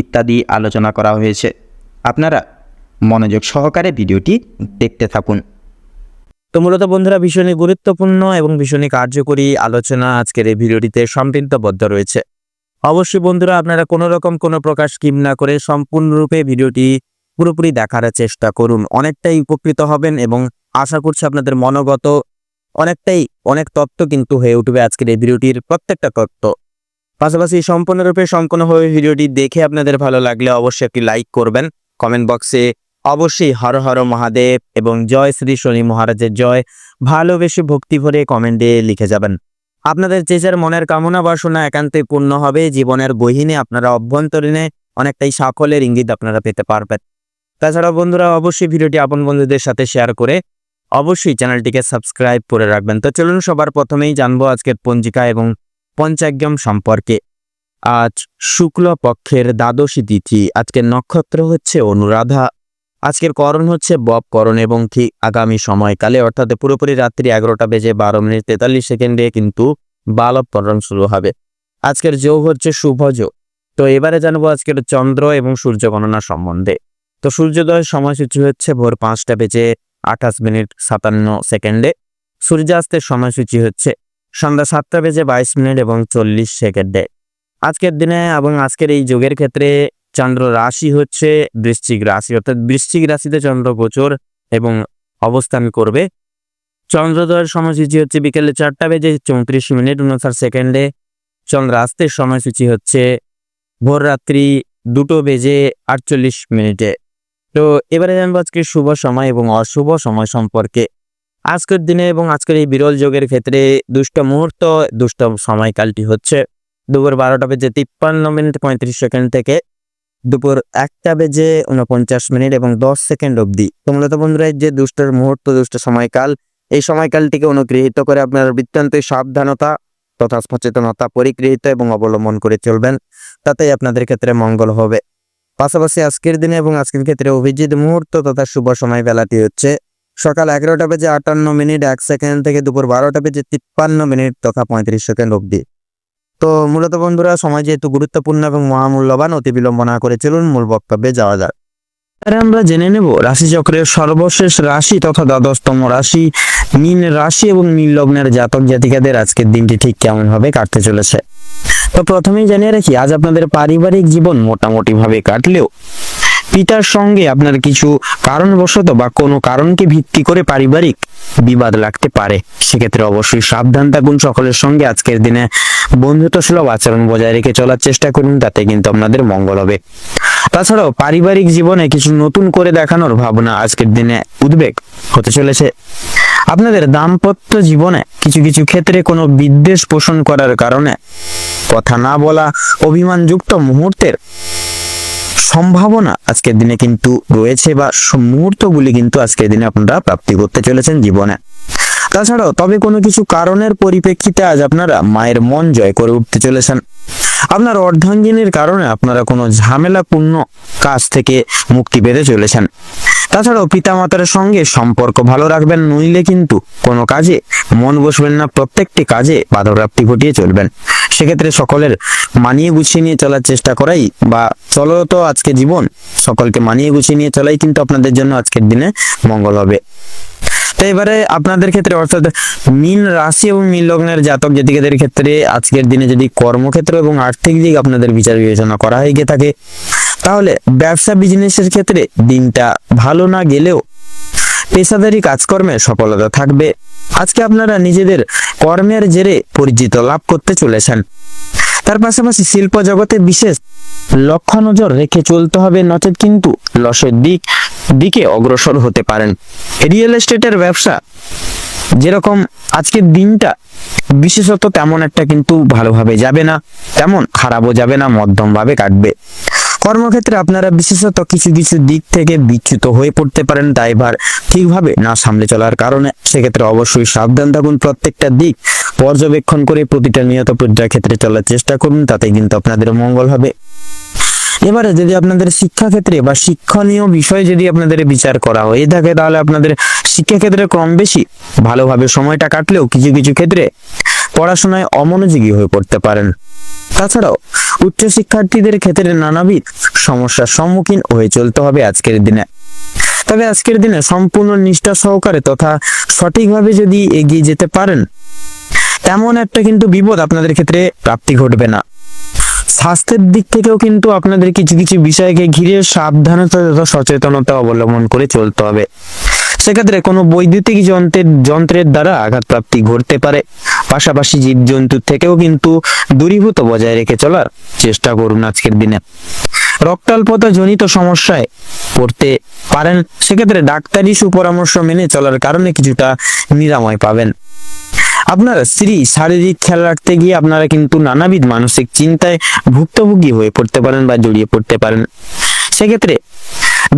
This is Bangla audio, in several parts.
ইত্যাদি আলোচনা করা হয়েছে। আপনারা মনোযোগ সহকারে ভিডিওটি দেখতে থাকুন। তো মূলত বন্ধুরা ভীষণই গুরুত্বপূর্ণ এবং ভীষণই কার্যকরী আলোচনা আজকের এই ভিডিওটিতে সম্পৃক্তবদ্ধ রয়েছে। অবশ্যই বন্ধুরা, আপনারা কোনো রকম কোনো প্রকার স্কিম না করে সম্পূর্ণরূপে ভিডিওটি পুরোপুরি দেখার চেষ্টা করুন। অনেকটাই উপকৃত হবেন এবং আশা করছি আপনাদের মনোগত, অনেকটাই অনেক তত্ত্ব কিন্তু হয়ে উঠবে আজকের এই ভিডিওটির প্রত্যেকটা তত্ত্ব। পাশাপাশি সম্পূর্ণরূপে সম্পূর্ণভাবে ভিডিওটি দেখে আপনাদের ভালো লাগলে অবশ্যই একটি লাইক করবেন। কমেন্ট বক্সে অবশ্যই হর হর মহাদেব এবং জয় শ্রী শনি মহারাজের জয় ভালোবেসে ভক্তি ভরে কমেন্টে লিখে যাবেন। আপনাদের যে যার মনের কামনা বাসনা একান্তই পূর্ণ হবে, জীবনের বহিনে আপনারা অভ্যন্তরীণে অনেকটাই সাফল্যের ইঙ্গিত আপনারা পেতে পারবেন। তাছাড়া বন্ধুরা, অবশ্যই ভিডিওটি আপন বন্ধুদের সাথে শেয়ার করে অবশ্যই চ্যানেলটিকে সাবস্ক্রাইব করে রাখবেন। তো চলুন সবার প্রথমেই জানব আজকের পঞ্জিকা এবং পঞ্চাগ্যম সম্পর্কে। আজ শুক্ল পক্ষের দ্বাদশী তিথি। আজকের নক্ষত্র হচ্ছে অনুরাধা। আজকের করণ হচ্ছে বব করণ এবং ঠিক আগামী সময়কালে, অর্থাৎ পুরোপুরি রাত্রি এগারোটা বেজে বারো মিনিট তেতাল্লিশ সেকেন্ডে কিন্তু বালব করণ শুরু হবে। আজকের যোগ হচ্ছে শুভ যোগ। তো এবারে জানব আজকের চন্দ্র এবং সূর্য গণনা সম্বন্ধে। তো সূর্যোদয়ের সময়সূচি হচ্ছে ভোর পাঁচটা বেজে আঠাশ মিনিট সাতান্ন সেকেন্ডে। সূর্যাস্তের সময়সূচি হচ্ছে সন্ধ্যা সাতটা বেজে বাইশ মিনিট এবং চল্লিশ সেকেন্ডে আজকের দিনে এবং আজকের এই যুগের ক্ষেত্রে চন্দ্র রাশি হচ্ছে বৃশ্চিক রাশি, অর্থাৎ বৃশ্চিক রাশিতে চন্দ্র গোচর এবং অবস্থান করবে। চন্দ্রোদয়ের সময়সূচি হচ্ছে বিকেলে চারটা বেজে চৌত্রিশ মিনিট উনষাট সেকেন্ডে চন্দ্র চন্দ্রাস্তের সময়সূচি হচ্ছে ভোর রাত্রি দুটো বেজে আটচল্লিশ মিনিটে তো এবারে জানব আজকে শুভ সময় এবং অশুভ সময় সম্পর্কে। আজকের দিনে এবং আজকের এই বিরল যোগের ক্ষেত্রে দুষ্ট মুহূর্ত, দুষ্ট সময়কালটি হচ্ছে দুপুর বারোটা বেজে তিপ্পান্ন মিনিট পঁয়ত্রিশ সেকেন্ড থেকে দুপুর একটা বেজে উনপঞ্চাশ মিনিট এবং দশ সেকেন্ড অবধি। তো মূলত বন্ধুরা যে দুষ্টের মুহূর্ত, দুষ্ট সময়কাল, এই সময়কালটিকে অনুগৃহীত করে আপনার বৃত্তান্তই সাবধানতা তথা সচেতনতা পরিগৃহীত এবং অবলম্বন করে চলবেন। তাতেই আপনাদের ক্ষেত্রে মঙ্গল হবে। পাশাপাশি আজকের দিনে এবং আজকের ক্ষেত্রে অভিজিৎ মুহূর্ত তথা শুভ সময় বেলাটি হচ্ছে সকাল এগারোটা বেজে আটান্ন মিনিট, এক সেকেন্ড থেকে দুপুর বারোটা বেজে তিপ্পান্ন মিনিট তথা পঁয়ত্রিশ সেকেন্ড অবধি। তো মূলত বন্ধুরা, সময় যেহেতু গুরুত্বপূর্ণ এবং মহামূল্যবান, অতি বিলম্ব না করে চলুন মূল বক্তব্যে যাওয়া যাক। এবারে আমরা জেনে নেব রাশিচক্রের সর্বশেষ রাশি তথা দ্বাদশতম রাশি, মীন রাশি এবং মীন লগ্নের জাতক জাতিকাদের আজকের দিনটি ঠিক কেমন ভাবে কাটতে চলেছে। তো প্রথমেই জানিয়ে রাখি, আজ আপনাদের পারিবারিক জীবন মোটামুটি ভাবে কাটলেও পিতার সঙ্গে আপনার কিছু কারণবশত বা কোনো কারণকে ভিত্তি করে পারিবারিক বিবাদ লাগতে পারে, সেক্ষেত্রে অবশ্যই সাবধান থাকুন, সকলের সঙ্গে আজকের দিনে বন্ধুত্ব সুলভ আচরণ বজায় রেখে চলার চেষ্টা করুন, তাতে কিন্তু আপনাদের মঙ্গল হবে। তাছাড়াও পারিবারিক জীবনে কিছু নতুন করে দেখানোর ভাবনা আজকের দিনে উদ্বেগ হতে চলেছে। আপনাদের দাম্পত্য জীবনে কিছু কিছু ক্ষেত্রে কোনো বিদ্বেষ পোষণ করার কারণে কথা না বলা, অভিমানযুক্ত মুহূর্তের সম্ভাবনা আজকের দিনে কিন্তু রয়েছে বা মুহূর্তগুলি কিন্তু আজকের দিনে আপনারা প্রাপ্তি করতে চলেছেন জীবনে। তাছাড়াও তবে কোনো কিছু কারণের পরিপ্রেক্ষিতে আজ আপনারা মায়ের মন জয় করে উঠতে চলেছেন। আপনার অর্ধাঙ্গিনীর কারণে আপনারা কোনো ঝামেলাপূর্ণ কাজ থেকে মুক্তি পেতে চলেছেন। তাছাড়াও পিতামাতার সঙ্গে সম্পর্ক ভালো রাখবেন, নইলে কিন্তু কোনো কাজে মন বসবেন না, প্রত্যেকটি কাজে বাধাপ্রাপ্তি ঘটিয়ে চলবেন। সেক্ষেত্রে সকলের মানিয়ে গুছিয়ে নিয়ে চলার চেষ্টা করাই বা চলো তো আজকে জীবন, সকলকে মানিয়ে গুছিয়ে নিয়ে চলাই কিন্তু আপনাদের জন্য আজকের দিনে মঙ্গল হবে। তো এবারে আপনাদের ক্ষেত্রে অর্থাৎ মীন রাশি এবং মীন লগ্নের জাতক জাতিকাদের ক্ষেত্রে আজকের দিনে যদি কর্মক্ষেত্র এবং আর্থিক দিক আপনাদের বিচার বিবেচনা করা হয়ে গিয়ে থাকে, তাহলে ব্যবসা বিজনেসের ক্ষেত্রে দিনটা ভালো না গেলেও পেশাদারি কাজকর্মে সফলতা থাকবে। আজকে আপনারা নিজেদের কর্মের জেরে পরিচিত লাভ করতে চলেছেন। তার পাশাপাশি শিল্প জগতে বিশেষ লক্ষ্য নজর রেখে চলতে হবে, নচেত কিন্তু লসের দিক দিকে অগ্রসর হতে পারেন। রিয়েল এস্টেটের ব্যবসা যেরকম আজকের দিনটা, বিশেষত তেমন একটা কিন্তু ভালোভাবে যাবে না। তেমন খারাপও যাবে না মধ্যম ভাবে কাটবে। কর্মক্ষেত্রে আপনারা বিশেষত কিছু কিছু দিক থেকে বিচ্যুত হয়ে পড়তে পারেন। ড্রাইভার ঠিকভাবে না সামলে চলার কারণে সেক্ষেত্রে অবশ্যই সাবধান থাকুন। প্রত্যেকটা দিক পর্যবেক্ষণ করে প্রতিটা নিয়ত পর্যায় ক্ষেত্রে চলার চেষ্টা করুন। তাতে কিন্তু আপনাদের মঙ্গল হবে। এবারে যদি আপনাদের শিক্ষাক্ষেত্রে বা শিক্ষণীয় বিষয়ে যদি আপনাদের বিচার করা হয়ে থাকে তাহলে আপনাদের শিক্ষাক্ষেত্রে কম বেশি ভালোভাবে সময়টা কাটলেও কিছু কিছু ক্ষেত্রে পড়াশোনায় অমনোযোগী হয়ে পড়তে পারেন। তাছাড়াও উচ্চ শিক্ষার্থীদের ক্ষেত্রে নানাবিধ সমস্যার সম্মুখীন হয়ে চলতে হবে আজকের দিনে। তবে আজকের দিনে সম্পূর্ণ নিষ্ঠা সহকারে তথা সঠিকভাবে যদি এগিয়ে যেতে পারেন, তেমন একটা কিন্তু বিপদ আপনাদের ক্ষেত্রে প্রাপ্তি ঘটবে না। স্বাস্থ্যের দিক থেকেও কিন্তু আপনাদের কিছু কিছু বিষয়কে ঘিরে সাবধানতা তথা সচেতনতা অবলম্বন করে চলতে হবে। সেক্ষেত্রে কোনো বৈদ্যুতিক যন্ত্রের যন্ত্রের দ্বারা আঘাতপ্রাপ্তি ঘটতে পারে। পাশাপাশি জীবজন্তুর থেকেও কিন্তু দূরীভূত বজায় রেখে চলার চেষ্টা করুন আজকের দিনে। রক্তাল্পতা জনিত সমস্যায় পড়তে পারেন, সেক্ষেত্রে ডাক্তারি সুপরামর্শ মেনে চলার কারণে কিছুটা নিরাময় পাবেন। আপনার স্ত্রী শারীরিক খেয়াল রাখতে গিয়ে আপনারা কিন্তু নানাবিধ মানসিক চিন্তায় ভুক্তভোগী হয়ে পড়তে পারেন বা জড়িয়ে পড়তে পারেন। সেক্ষেত্রে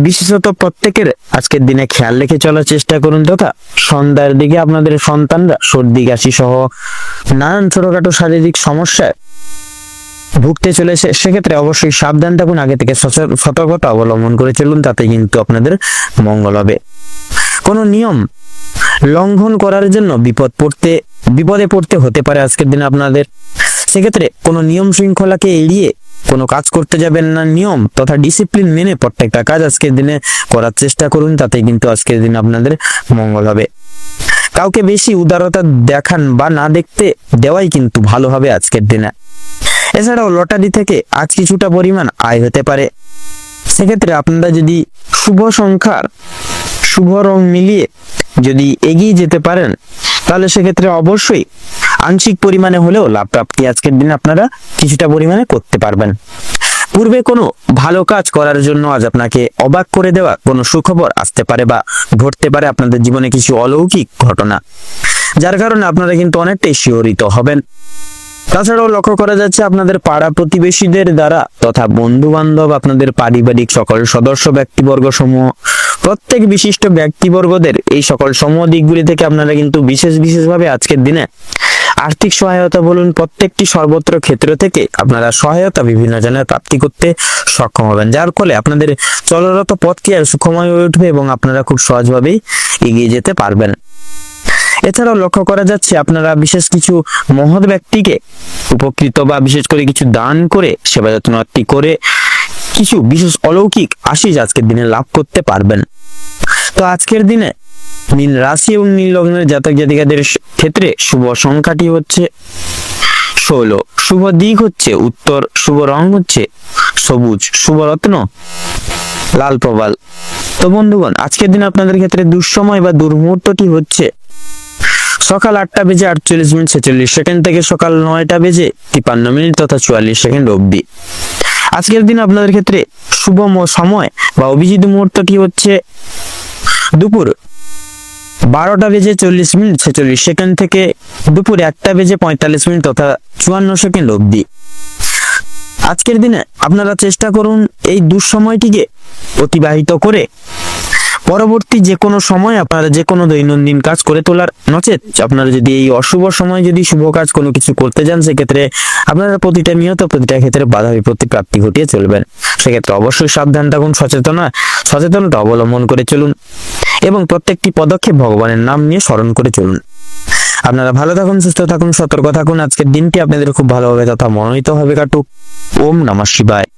বিশেষত প্রত্যেকের আজকের দিনে খেয়াল রেখে চলার চেষ্টা করুন তথা সন্ধ্যার দিকে আপনাদের সন্তানরা সর্দি, কাশি সহ নানান ছোটখাটো শারীরিক সমস্যায় ভুগতে চলেছে। সেক্ষেত্রে অবশ্যই সাবধান থাকুন, আগে থেকে সতর্কতা অবলম্বন করে চলুন, তাতে কিন্তু আপনাদের মঙ্গল হবে। কোনো নিয়ম লঙ্ঘন করার জন্য বিপদ পড়তে, বিপদে পড়তে হতে পারে আজকের দিনে আপনাদের। সেক্ষেত্রে কোনো নিয়ম শৃঙ্খলাকে এড়িয়ে কোনো কাজ করতে যাবেন না। নিয়ম তথা ডিসিপ্লিন মেনে প্রত্যেকটা কাজ আজকের দিনে করার চেষ্টা করুন তাতে কিন্তু আজকের দিনে আপনাদের মঙ্গল হবে। কাউকে বেশি উদারতা দেখান বা না দেখতে দেওয়াই কিন্তু ভালো হবে আজকের দিনে। এছাড়াও লটারি থেকে আজ কিছুটা পরিমাণ আয় হতে পারে। সেক্ষেত্রে আপনারা যদি শুভ সংখ্যার শুভ রং মিলিয়ে যদি এগিয়ে যেতে পারেন, তাহলে সেক্ষেত্রে অবশ্যই আংশিক পরিমাণে হলেও লাভ প্রাপ্তি আজকের দিনে আপনারা কিছুটা পরিমাণে করতে পারবেন। পূর্বে কোনো ভালো কাজ করার জন্য আজ আপনাকে অবাক করে দেওয়া কোনো সুখবর আসতে পারে বা ঘটতে পারে আপনাদের জীবনে কিছু অলৌকিক ঘটনা, যার কারণে আপনারা কিন্তু অনেকটাই শিহরিত হবেন। তাছাড়াও লক্ষ্য করা যাচ্ছে আপনাদের পাড়া প্রতিবেশীদের দ্বারা তথা বন্ধু বান্ধব আপনাদের পারিবারিক সকল সদস্য ব্যক্তিবর্গ সমূহ প্রত্যেক বিশিষ্ট ব্যক্তিবর্গদের এই সকল সমূহ দিকগুলি থেকে আপনারা কিন্তু বিশেষ বিশেষভাবে আজকের দিনে আর্থিক সহায়তা বলুন, প্রত্যেকটি সর্বত্র ক্ষেত্র থেকে আপনারা সহায়তা বিভিন্ন জনের প্রাপ্তি করতে সক্ষম হবেন। যার ফলে আপনাদের চলরত পথকে আর সুখময় হয়ে উঠবে এবং আপনারা খুব সহজভাবেই এগিয়ে যেতে পারবেন। এছাড়াও লক্ষ্য করা যাচ্ছে, আপনারা বিশেষ কিছু মহৎ ব্যক্তিকে উপকৃত বা বিশেষ করে কিছু দান করে, সেবা যত্নটি করে কিছু বিশেষ অলৌকিক আশিস আজকের দিনে লাভ করতে পারবেন। তো আজকের দিনে নীল রাশি এবং নীল লগ্নের জাতক জাতিকাদের ক্ষেত্রে শুভ সংখ্যাটি হচ্ছে ষোলো। শুভ দিক হচ্ছে উত্তর, শুভ রং হচ্ছে সবুজ, শুভ রত্ন লাল প্রবাল। তো বন্ধুগণ, আজকের দিন আপনাদের ক্ষেত্রে দুঃসময় বা দুর্মুহূর্তটি হচ্ছে সকাল আটটা বেজে আটচল্লিশ মিনিট ছেচল্লিশ সেকেন্ড থেকে সকাল নয়টা বেজে তিপান্ন মিনিট তথা চুয়াল্লিশ সেকেন্ড অবধি। আজকের দিন আপনাদের ক্ষেত্রে শুভ সময় বা অভিজিৎ মুহূর্তটি হচ্ছে? দুপুর বারোটা বেজে চল্লিশ মিনিট ছেচল্লিশ সেকেন্ড থেকে দুপুর একটা বেজে পঁয়তাল্লিশ মিনিট তথা চুয়ান্ন সেকেন্ড অবধি। আজকের দিনে আপনারা চেষ্টা করুন এই দুঃসময়টিকে অতিবাহিত করে পরবর্তী যে কোনো সময় আপনারা যে কোনো দৈনন্দিন কাজ করে তোলার নচেত আপনারা যদি এই অশুভ সময় যদি শুভ কাজ কোনো কিছু করতে যান, সেক্ষেত্রে আপনারা প্রতিটা নিয়ত, প্রতিটা ক্ষেত্রে বাধা বিপত্তি প্রাপ্তি ঘটিয়ে চলবেন। সেক্ষেত্রে অবশ্যই সাবধান থাকুন, সচেতনা সচেতনতা অবলম্বন করে চলুন এবং প্রত্যেকটি পদক্ষেপ ভগবানের নাম নিয়ে স্মরণ করে চলুন। আপনারা ভালো থাকুন, সুস্থ থাকুন, সতর্ক থাকুন। আজকের দিনটি আপনাদের খুব ভালোভাবে তথা মনোনীত হবে কাটুক। ওম নমঃ শিবায়।